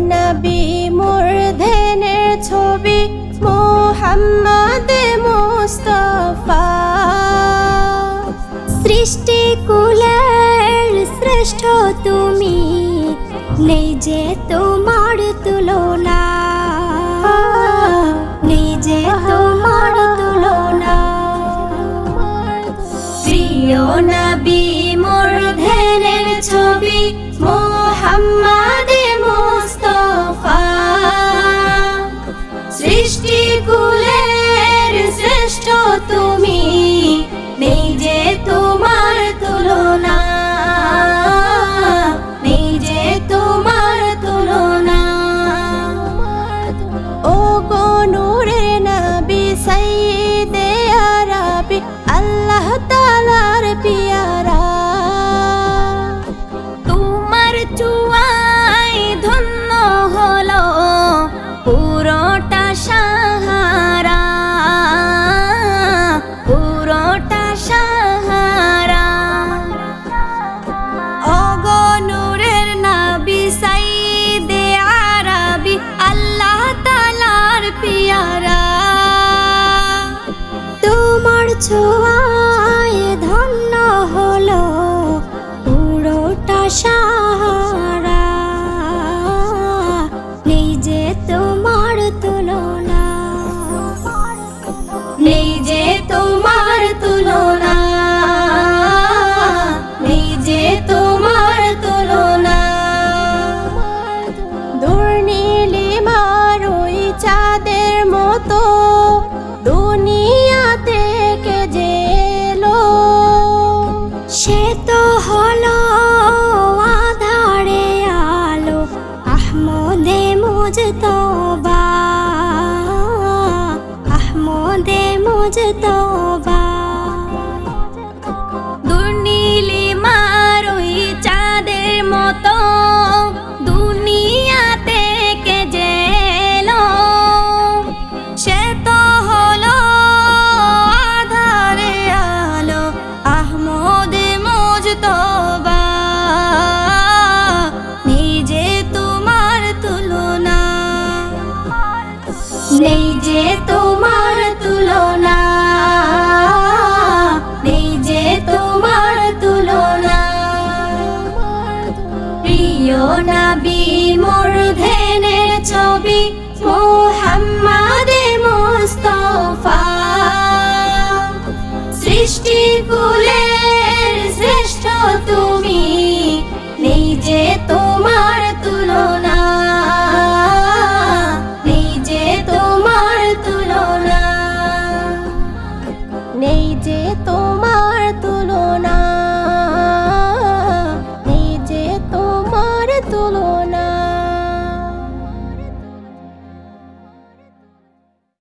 নবী মোর ছবি মোহাম্মদ মুস্তফা। সৃষ্টি কুলের শ্রেষ্ঠ তুমি নেই যে তোমার তুলনা। নেই যে তোমার তুলনা। প্রিয় নবী পুরোটা সাহারা পুরোটা সাহারা। অগনুরের নাবি সাইদে আরবি আল্লাহ তালার পিয়ারা। তোমার ছোঁয়ায় মতো দুনিয়া থেকে জেলো সে তো হলো আধারে আলো আহমদে মুজতবা আহমদে মুজতবা। নেই যে তোমার তুলনা। নেই যে তোমার তুলনা। প্রিয় নাবি মোর ধ্যানের ছবি মোহা নেই যে তোমার তুলনা নেই যে তোমার তুলনা।